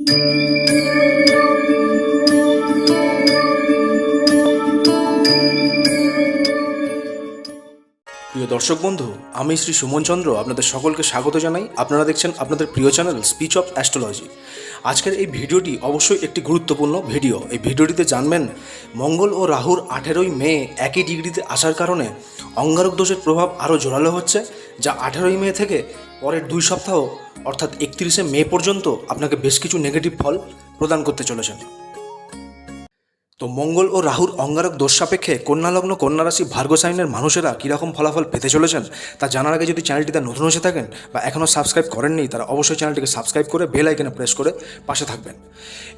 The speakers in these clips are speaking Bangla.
প্রিয় দর্শক বন্ধু, আমি শ্রী সুমন চন্দ্র আপনাদের সকলকে স্বাগত জানাই। আপনারা দেখছেন আপনাদের প্রিয় চ্যানেল স্পিচ অফ অ্যাস্ট্রোলজি। আজকের এই ভিডিওটি অবশ্যই একটি গুরুত্বপূর্ণ ভিডিও। এই ভিডিওটিতে জানবেন, মঙ্গল ও রাহুর আঠেরোই মে একই ডিগ্রিতে আসার কারণে অঙ্গারক দোষের প্রভাব আরও জোরালো হচ্ছে। যা আঠেরোই মে থেকে পরের দুই সপ্তাহ, অর্থাৎ একত্রিশে মে পর্যন্ত আপনাকে বেশ কিছু নেগেটিভ ফল প্রদান করতে চলেছেন। তো মঙ্গল ও রাহুর অঙ্গারক দোষ সাপেক্ষে কন্যালগ্ন কন্যা রাশি ভার্গ সাইনের মানুষেরা কীরকম ফলাফল পেতে চলেছেন, তা জানার আগে যদি চ্যানেলটিতে নতুন এসে থাকেন বা এখনও সাবস্ক্রাইব করেননি, তারা অবশ্যই চ্যানেলটিকে সাবস্ক্রাইব করে বেল আইকনে প্রেস করে পাশে থাকবেন।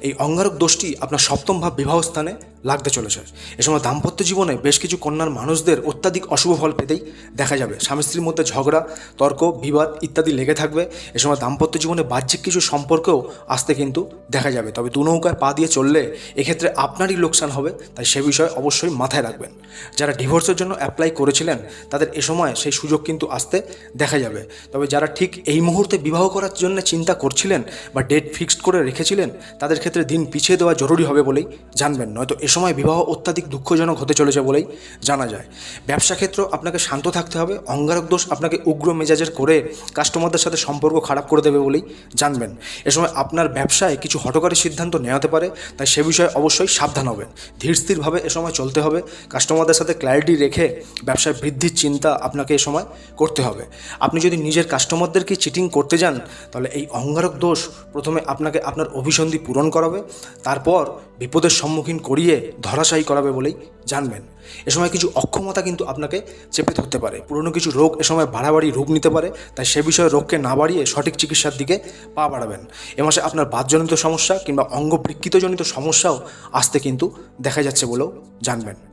এই অঙ্গারক দোষটি আপনার সপ্তম ভাব বিবাহ স্থানে লাগতে চলেছে। এ সময় দাম্পত্য জীবনে বেশ কিছু কন্যার মানুষদের অত্যাধিক অশুভ ফল পেতেই দেখা যাবে। স্বামী স্ত্রীর মধ্যে ঝগড়া, তর্ক, বিবাদ ইত্যাদি লেগে থাকবে। এ সময় দাম্পত্য জীবনে বাহ্যিক কিছু সম্পর্কেও আসতে কিন্তু দেখা যাবে। তবে দু নৌকায় পা দিয়ে চললে এক্ষেত্রে আপনারই লোকসান হবে, তাই সে বিষয়ে অবশ্যই মাথায় রাখবেন। যারা ডিভোর্সের জন্য অ্যাপ্লাই করেছিলেন, তাদের এ সময় সেই সুযোগ কিন্তু আসতে দেখা যাবে। তবে যারা ঠিক এই মুহূর্তে বিবাহ করার জন্য চিন্তা করছিলেন বা ডেট ফিক্সড করে রেখেছিলেন, তাদের ক্ষেত্রে দিন পিছিয়ে দেওয়া জরুরি হবে বলেই জানবেন। নয়তো এ সময় বিবাহ অত্যাধিক দুঃখজনক হতে চলেছে বলেই জানা যায়। ব্যবসা ক্ষেত্র আপনাকে শান্ত থাকতে হবে, অঙ্গারক দোষ আপনাকে উগ্র মেজাজের করে কাস্টমারদের সাথে সম্পর্ক খারাপ করে দেবে বলেই জানবেন। এ সময় আপনার ব্যবসায় কিছু হটকারী সিদ্ধান্ত নেওয়াতে পারে, তাই সে বিষয়ে অবশ্যই সাবধান হবেন। ধীর স্থিরভাবে এ সময় চলতে হবে কাস্টমারদের সাথে ক্ল্যারিটি রেখে ব্যবসায় বৃদ্ধির চিন্তা আপনাকে এ সময় করতে হবে। আপনি যদি নিজের কাস্টমারদেরকে চিটিং করতে যান, তাহলে এই অঙ্গারক দোষ প্রথমে আপনাকে আপনার অভিসন্ধি পূরণ করাবে, তারপর বিপদের সম্মুখীন করিয়ে ধরাশায়ী করাবে বলেই জানবেন। এ সময় কিছু অক্ষমতা কিন্তু আপনাকে চেপে ধরতে পারে। পুরনো কিছু রোগ এ সময় বাড়াবাড়ি রোগ নিতে পারে, তাই সে বিষয়ে রোগকে না বাড়িয়ে সঠিক চিকিৎসার দিকে পা বাড়াবেন। এ মাসে আপনার বাতজনিত সমস্যা কিংবা অঙ্গ বিকৃতজনিত সমস্যাও আসতে কিন্তু দেখা যাচ্ছে বলেও জানবেন।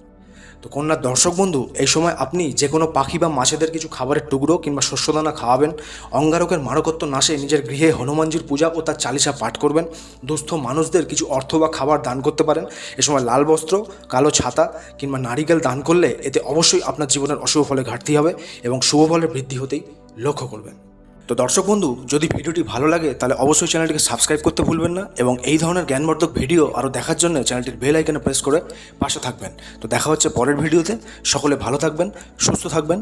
তো কন্যার দর্শক বন্ধু, এই সময় আপনি যে কোনো পাখি বা মাছেদের কিছু খাবারের টুকরো কিংবা শস্যদানা খাওয়াবেন, অঙ্গারকের মারকত্ব নাশে নিজের গৃহে হনুমানজির পূজা ও তার চালিসা পাঠ করবেন, দুস্থ মানুষদের কিছু অর্থ বা খাবার দান করতে পারেন, এ সময় লাল বস্ত্র, কালো ছাতা কিংবা নারিকেল দান করলে এতে অবশ্যই আপনার জীবনের অশুভ ফলে ঘাটতি হবে এবং শুভ ফলের বৃদ্ধি হতেই লক্ষ্য করবেন। তো দর্শক বন্ধু, যদি ভিডিওটি ভালো লাগে, তাহলে অবশ্যই চ্যানেলটিকে সাবস্ক্রাইব করতে ভুলবেন না এবং এই ধরনের জ্ঞানবর্ধক ভিডিও আরও দেখার জন্য চ্যানেলটির বেল আইকনে প্রেস করে পাশে থাকবেন। তো দেখা হচ্ছে পরের ভিডিওতে। সকলে ভালো থাকবেন, সুস্থ থাকবেন।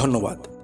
ধন্যবাদ।